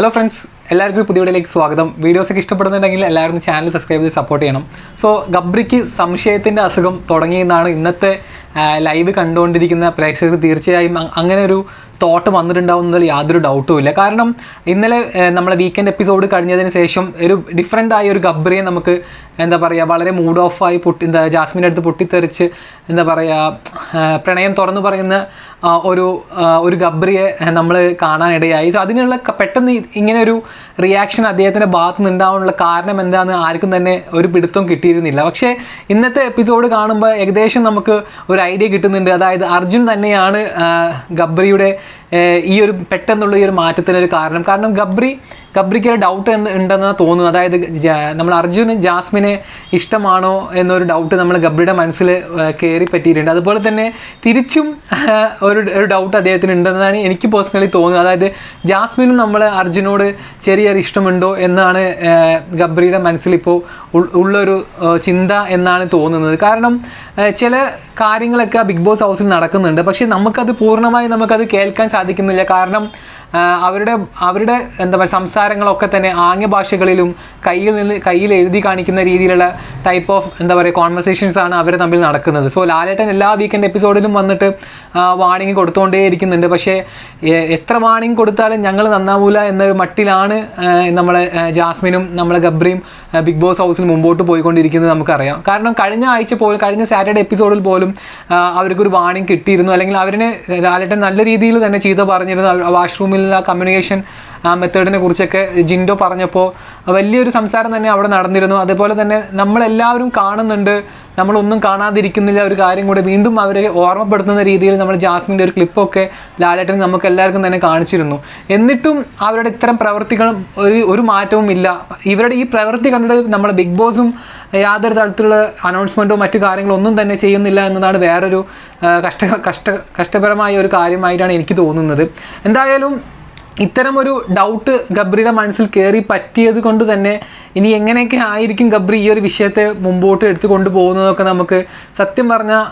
hello friends. എല്ലാവർക്കും പുതിയ വീഡിയോയിലേക്ക് സ്വാഗതം. വീഡിയോസൊക്കെ ഇഷ്ടപ്പെടുന്നുണ്ടെങ്കിൽ എല്ലാവരും ചാനൽ സബ്സ്ക്രൈബ് ചെയ്ത് സപ്പോർട്ട് ചെയ്യണം. സോ ഗബ്രിക്ക് സംശയത്തിന്റെ അസുഖം തുടങ്ങിയെന്നാണ് ഇന്നത്തെ ലൈവ് കണ്ടുകൊണ്ടിരിക്കുന്ന പ്രേക്ഷകർ തീർച്ചയായും അങ്ങനെ ഒരു തോട്ട് വന്നിട്ടുണ്ടാവുന്നതിൽ യാതൊരു ഡൗട്ടും ഇല്ല. കാരണം ഇന്നലെ നമ്മളെ വീക്കെൻഡ് എപ്പിസോഡ് കഴിഞ്ഞതിന് ശേഷം ഒരു ഡിഫറെന്റ് ആയ ഒരു ഗബ്രിയെ നമുക്ക് എന്താ പറയുക വളരെ മൂഡ് ഓഫായി പൊട്ടി എന്താ ജാസ്മിന്റെ അടുത്ത് പൊട്ടിത്തെറിച്ച് എന്താ പറയുക പ്രണയം തുറന്നു പറയുന്ന ഒരു ഒരു ഗബ്രിയെ നമ്മൾ കാണാനിടയായി. സോ അതിനുള്ള പെട്ടെന്ന് ഇങ്ങനെ ഒരു റിയാക്ഷൻ അദ്ദേഹത്തിന്റെ ഭാഗത്ത് നിന്ന് ഉണ്ടാവാനുള്ള കാരണം എന്താണെന്ന് ആർക്കും തന്നെ ഒരു പിടുത്തം കിട്ടിയിരുന്നില്ല. പക്ഷേ ഇന്നത്തെ എപ്പിസോഡ് കാണുമ്പോൾ ഏകദേശം നമുക്ക് ഒരു ഐഡിയ കിട്ടുന്നുണ്ട്. അതായത് അർജുൻ തന്നെയാണ് ഗബ്രിയുടെ ഈ ഒരു പെട്ടെന്നുള്ള ഈ ഒരു മാറ്റത്തിനൊരു കാരണം. കാരണം ഗബ്രി ഗബ്രിക്ക് ഒരു ഡൗട്ട് എന്ന് ഉണ്ടെന്നാണ് തോന്നുന്നു അതായത് നമ്മൾ അർജുന് ജാസ്മിനെ ഇഷ്ടമാണോ എന്നൊരു ഡൗട്ട് നമ്മൾ ഗബ്രിയുടെ മനസ്സിൽ കയറി പറ്റിയിട്ടുണ്ട്. അതുപോലെ തന്നെ തിരിച്ചും ഒരു ഒരു ഡൗട്ട് അദ്ദേഹത്തിന് ഉണ്ടെന്നാണ് എനിക്ക് പേഴ്സണലി തോന്നുന്നത്. അതായത് ജാസ്മിനും നമ്മൾ അർജുനോട് ചെറിയൊരു ഇഷ്ടമുണ്ടോ എന്നാണ് ഗബ്രിയുടെ മനസ്സിലിപ്പോൾ ഉള്ളൊരു ചിന്ത എന്നാണ് തോന്നുന്നത്. കാരണം ചില കാര്യങ്ങളൊക്കെ ബിഗ് ബോസ് ഹൗസിൽ നടക്കുന്നുണ്ട്. പക്ഷേ നമുക്കത് പൂർണമായി നമുക്കത് കേൾക്കാൻ സാധിക്കുന്നില്ല. കാരണം അവരുടെ അവരുടെ എന്താ പറയുക സംസാരങ്ങളൊക്കെ തന്നെ ആംഗ്യ ഭാഷകളിലും കയ്യിൽ നിന്ന് കയ്യിൽ എഴുതി കാണിക്കുന്ന രീതിയിലുള്ള ടൈപ്പ് ഓഫ് എന്താ പറയുക കോൺവെർസേഷൻസ് ആണ് അവർ തമ്മിൽ നടക്കുന്നത്. സോ ലാലേട്ടൻ എല്ലാ വീക്കെൻഡ് എപ്പിസോഡിലും വന്നിട്ട് വാണിംഗ് കൊടുത്തുകൊണ്ടേ ഇരിക്കുന്നുണ്ട് പക്ഷേ എത്ര വാണിംഗ് കൊടുത്താലും ഞങ്ങൾ നന്നാവൂല എന്നൊരു മട്ടിലാണ് നമ്മളെ ജാസ്മിനും നമ്മളെ ഗബ്രിയും ബിഗ് ബോസ് ഹൗസിൽ മുമ്പോട്ട് പോയിക്കൊണ്ടിരിക്കുന്നത് നമുക്കറിയാം. കാരണം കഴിഞ്ഞ ആഴ്ച പോലും കഴിഞ്ഞ സാറ്റർഡേ എപ്പിസോഡിൽ പോലും അവർക്കൊരു വാണിംഗ് കിട്ടിയിരുന്നു. അല്ലെങ്കിൽ അവരിനെ ലാലേട്ടൻ നല്ല രീതിയിൽ തന്നെ ചീത്ത പറഞ്ഞിരുന്നു. വാഷ്റൂമിൽ ആ കമ്മ്യൂണിക്കേഷൻ മെത്തേഡിനെ കുറിച്ചൊക്കെ ജിൻഡോ പറഞ്ഞപ്പോൾ വലിയൊരു സംസാരം തന്നെ അവിടെ നടന്നിരുന്നു അതേപോലെ തന്നെ നമ്മളെല്ലാവരും കാണുന്നുണ്ട് നമ്മളൊന്നും കാണാതിരിക്കുന്നില്ല ഒരു കാര്യം കൂടെ വീണ്ടും അവരെ ഓർമ്മപ്പെടുത്തുന്ന രീതിയിൽ നമ്മൾ ജാസ്മിന്റെ ഒരു ക്ലിപ്പൊക്കെ ലാലേട്ടൻ നമുക്ക് എല്ലാവർക്കും തന്നെ കാണിച്ചിരുന്നു എന്നിട്ടും അവരുടെ ഇത്തരം പ്രവർത്തികളും ഒരു ഒരു മാറ്റവും ഇല്ല ഇവരുടെ ഈ പ്രവൃത്തി കണ്ടിട്ട് നമ്മുടെ ബിഗ് ബോസും യാതൊരു തരത്തിലുള്ള അനൗൺസ്മെന്റോ മറ്റു കാര്യങ്ങളോ ഒന്നും തന്നെ ചെയ്യുന്നില്ല എന്നതാണ് വേറൊരു കഷ്ട കഷ്ട കഷ്ടപരമായ ഒരു കാര്യമായിട്ടാണ് എനിക്ക് തോന്നുന്നത് എന്തായാലും ഇത്തരം ഒരു ഡൗട്ട് ഗബ്രിയുടെ മനസ്സിൽ കയറി പറ്റിയത് കൊണ്ട് തന്നെ ഇനി എങ്ങനെയൊക്കെ ആയിരിക്കും ഗബ്രി ഈ ഒരു വിഷയത്തെ മുമ്പോട്ട് എടുത്തു കൊണ്ടുപോകുന്നതൊക്കെ നമുക്ക് സത്യം പറഞ്ഞാൽ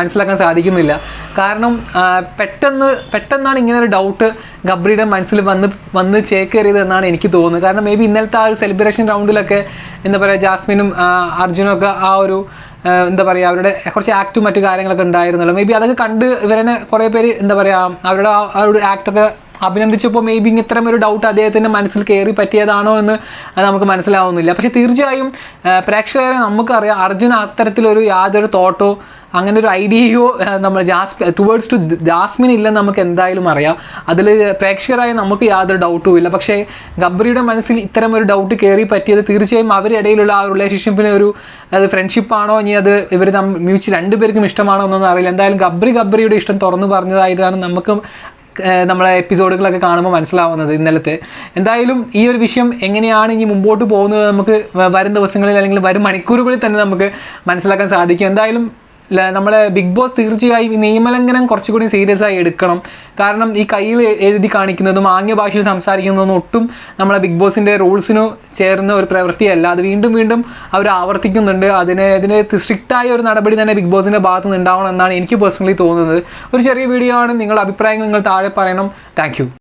മനസ്സിലാക്കാൻ സാധിക്കുന്നില്ല. കാരണം പെട്ടെന്ന് പെട്ടെന്നാണ് ഇങ്ങനെ ഒരു ഡൗട്ട് ഗബ്രിയുടെ മനസ്സിൽ വന്ന് വന്ന് ചേക്കേറിയത് എന്നാണ് എനിക്ക് തോന്നുന്നത്. കാരണം മേ ബി ഇന്നലത്തെ ആ ഒരു സെലിബ്രേഷൻ റൗണ്ടിലൊക്കെ എന്താ പറയുക ജാസ്മിനും അർജുനും ഒക്കെ ആ ഒരു എന്താ പറയുക അവരുടെ കുറച്ച് ആക്റ്റും മറ്റു കാര്യങ്ങളൊക്കെ ഉണ്ടായിരുന്നല്ലോ. മേ ബി അതൊക്കെ കണ്ട് ഇവരെ കുറേ പേര് എന്താ പറയുക അവരുടെ ആ ഒരു അഭിനന്ദിച്ചപ്പോൾ മേ ബി ഇത്തരം ഒരു ഡൗട്ട് അദ്ദേഹത്തിന്റെ മനസ്സിൽ കയറി പറ്റിയതാണോ എന്ന് നമുക്ക് മനസ്സിലാവുന്നില്ല. പക്ഷേ തീർച്ചയായും പ്രേക്ഷകരെ നമുക്കറിയാം അർജുൻ അത്തരത്തിലൊരു യാതൊരു തോട്ടോ അങ്ങനെ ഒരു ഐഡിയയോ നമ്മൾ ജാസ് ടുവേർഡ്സ് ടു ജാസ്മിൻ ഇല്ലെന്ന് നമുക്ക് എന്തായാലും അറിയാം. അതിൽ പ്രേക്ഷകരായ നമുക്ക് യാതൊരു ഡൗട്ടും ഇല്ല. പക്ഷേ ഗബ്രിയുടെ മനസ്സിൽ ഇത്തരം ഒരു ഡൗട്ട് കയറി പറ്റിയത് തീർച്ചയായും അവരിടയിലുള്ള ആ റിലേഷൻഷിപ്പിന് ഒരു അത് ഫ്രണ്ട്ഷിപ്പാണോ ഇനി അത് ഇവർ മ്യൂച്വൽ രണ്ടുപേർക്കും ഇഷ്ടമാണോ എന്നൊന്നും അറിയില്ല. എന്തായാലും ഗബ്രി ഗബ്രിയുടെ ഇഷ്ടം തുറന്നു പറഞ്ഞതായിട്ടാണ് നമുക്ക് നമ്മളെ എപ്പിസോഡുകളൊക്കെ കാണുമ്പോൾ മനസ്സിലാവുന്നത് ഇന്നലത്തെ. എന്തായാലും ഈ ഒരു വിഷയം എങ്ങനെയാണ് ഇനി മുമ്പോട്ട് പോകുന്നത് നമുക്ക് വരും ദിവസങ്ങളിൽ അല്ലെങ്കിൽ വരും മണിക്കൂറുകളിൽ തന്നെ നമുക്ക് മനസ്സിലാക്കാൻ സാധിക്കും. എന്തായാലും നമ്മളെ ബിഗ് ബോസ് തീർച്ചയായും ഈ നിയമലംഘനം കുറച്ചുകൂടി സീരിയസ് ആയി എടുക്കണം. കാരണം ഈ കയ്യിൽ എഴുതി കാണിക്കുന്നതും ആംഗ്യ ഭാഷയിൽ സംസാരിക്കുന്നതും ഒട്ടും നമ്മളെ ബിഗ് ബോസിന്റെ റൂൾസിനു ചേർന്ന ഒരു പ്രവൃത്തിയല്ല. അത് വീണ്ടും വീണ്ടും അവർ ആവർത്തിക്കുന്നുണ്ട്. അതിനെ അതിനെ സ്ട്രിക്റ്റായ ഒരു നടപടി തന്നെ ബിഗ് ബോസിന്റെ ഭാഗത്ത് നിന്ന് ഉണ്ടാവണം എന്നാണ് എനിക്ക് പേഴ്സണലി തോന്നുന്നത്. ഒരു ചെറിയ വീഡിയോ ആണ്. നിങ്ങളുടെ അഭിപ്രായങ്ങൾ നിങ്ങൾ താഴെ പറയണം. താങ്ക്